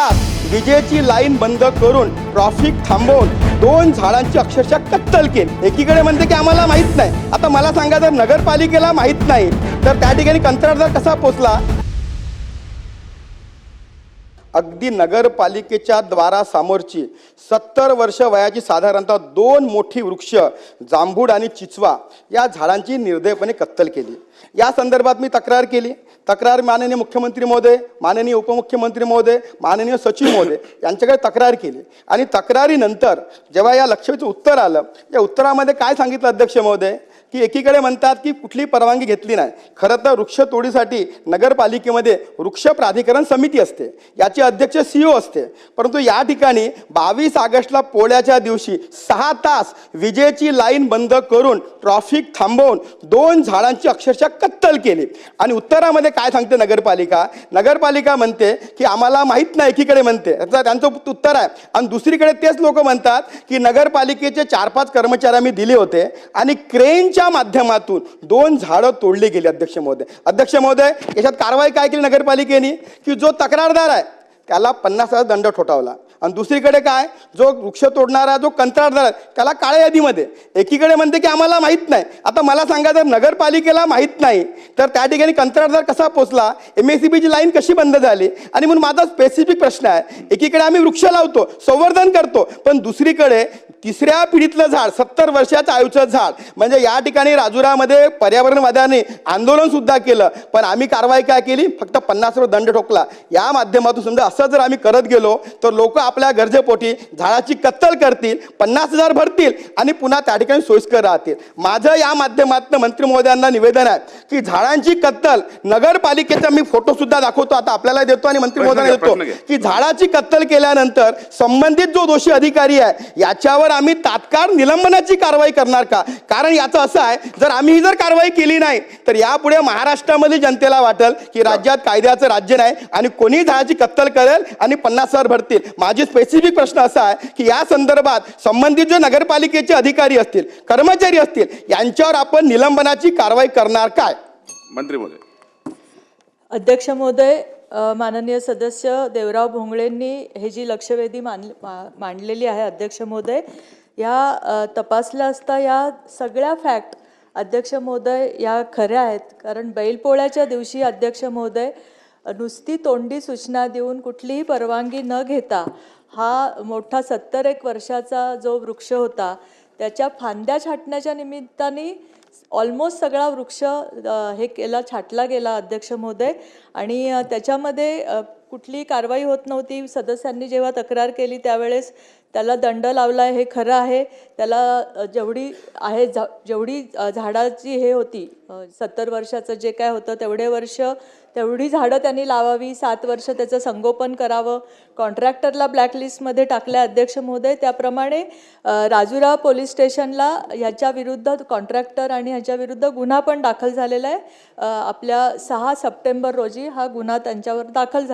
तास विजेची लाईन बंद करून ट्रॉफिक थांबवून दोन झाडांची अक्षरशः कत्तल केली. एकीकडे म्हणते की आम्हाला माहीत नाही. आता मला सांगा जर नगरपालिकेला माहीत नाही तर त्या ठिकाणी कंत्राटदार कसा पोचला? अगदी नगरपालिकेच्या द्वारासमोरची सत्तर वर्ष वयाची साधारणतः दोन मोठी वृक्ष जांभूड आणि चिचवा या झाडांची निर्दयपणे कत्तल केली. या संदर्भात मी तक्रार केली. तक्रार माननीय मुख्यमंत्री महोदय माननीय उपमुख्यमंत्री महोदय माननीय सचिव महोदय यांच्याकडे तक्रार केली. आणि तक्रारीनंतर जेव्हा या लक्षवेचं उत्तर आलं या उत्तरामध्ये काय सांगितलं अध्यक्ष महोदय? की एकीकडे म्हणतात की कुठली परवानगी घेतली नाही. खरं तर वृक्षतोडीसाठी नगरपालिकेमध्ये वृक्ष प्राधिकरण समिती असते. याचे अध्यक्ष सीईओ असते. परंतु या ठिकाणी बावीस ऑगस्टला पोळ्याच्या दिवशी सहा तास विजेची लाईन बंद करून ट्रॉफिक थांबवून दोन झाडांची अक्षरशः कत्तल केली. आणि उत्तरामध्ये काय सांगते नगरपालिका? नगरपालिका म्हणते की आम्हाला माहीत नाही एकीकडे म्हणते. त्यांचं उत्तर आहे. आणि दुसरीकडे तेच लोक म्हणतात की नगरपालिकेचे चार पाच कर्मचारी आम्ही दिले होते. आणि क्रेनच्या माध्यमातून दोन झाडं तोडली गेली अध्यक्ष महोदय. अध्यक्ष महोदय याच्यात कारवाई काय केली नगरपालिकेने? की जो तक्रारदार आहे त्याला पन्नास हजार दंड ठोठावला. आणि दुसरीकडे काय? जो वृक्ष तोडणारा जो कंत्राटदार आहे त्याला काळ्या यादीमध्ये. एकीकडे म्हणते की आम्हाला माहीत नाही. आता मला सांगा जर नगरपालिकेला माहीत नाही तर त्या ठिकाणी कंत्राटदार कसा पोचला? एम एस सी बीची लाईन कशी बंद झाली? आणि म्हणून माझा स्पेसिफिक प्रश्न आहे एकीकडे आम्ही वृक्ष लावतो संवर्धन करतो पण दुसरीकडे तिसऱ्या पिढीतलं झाड सत्तर वर्षाचं आयुचं झाड. म्हणजे या ठिकाणी राजुरामध्ये पर्यावरणवाद्यांनी आंदोलन सुद्धा केलं. पण आम्ही कारवाई काय केली? फक्त पन्नास रुपये दंड ठोकला. या माध्यमातून समजा असं जर आम्ही करत गेलो तर लोक आपल्या गरजेपोटी झाडाची कत्तल करतील पन्नास हजार भरतील आणि पुन्हा त्या ठिकाणी सोयीस्कर राहतील. माझं या माध्यमातून मंत्री महोदयांना निवेदन आहे की झाडांची कत्तल नगरपालिकेचा मी फोटो सुद्धा दाखवतो आता आपल्याला देतो आणि मंत्री महोदयांना देतो. की झाडाची कत्तल केल्यानंतर संबंधित जो दोषी अधिकारी आहे याच्यावर आम्ही तात्काळ निलंबनाची कारवाई करणार का? कारण याचं असं आहे जर आम्ही ही जर कारवाई केली नाही तर यापुढे महाराष्ट्रामध्ये जनतेला वाटेल की राज्यात कायद्याचं राज्य नाही आणि कोणी झाडाची कत्तल करेल आणि पन्नास हजार भरतील. माझी स्पेसिफिक प्रश्न असा आहे की या संदर्भात संबंधित जे नगरपालिकेचे अधिकारी असतील कर्मचारी असतील यांच्यावर आपण निलंबनाची कारवाई करणार काय? मंत्री महोदय. अध्यक्ष महोदय माननीय सदस्य देवराव भोंगळेंनी हे जी लक्षवेधी मान मा- मांडलेली आहे अध्यक्ष महोदय या तपासल्या असता या सगळ्या फॅक्ट अध्यक्ष महोदय या खऱ्या आहेत. कारण बैलपोळ्याच्या दिवशी अध्यक्ष महोदय नुसती तोंडी सूचना देऊन कुठलीही परवानगी न घेता हा मोठा सत्तर एक वर्षाचा जो वृक्ष होता त्याच्या फांद्या छाटण्याच्या निमित्ताने ऑलमोस्ट सगळा वृक्ष हे केला छाटला गेला अध्यक्ष महोदय. आणि त्याच्यामध्ये कुठलीही कारवाई होत नव्हती. सदस्यांनी जेव्हा तक्रार केली त्यावेळेस त्याला दंड लावला हे खरं आहे. त्याला जेवढी आहे झा जेवढी झाडाची हे होती सत्तर वर्षाचं जे काय होतं तेवढे वर्ष तेवढी झाडं त्यांनी लावावी सात वर्ष त्याचं संगोपन करावं. कॉन्ट्रॅक्टरला ब्लॅकलिस्टमध्ये टाकल्या अध्यक्ष महोदय त्याप्रमाणे अ, राजुरा पोलीस स्टेशनला ह्याच्या विरुद्ध कॉन्ट्रॅक्टर आणि ह्याच्या विरुद्ध गुन्हा पण दाखल झालेला आहे. आपल्या सहा सप्टेंबर रोजी हा गुन्हा त्यांच्यावर दाखल झाला.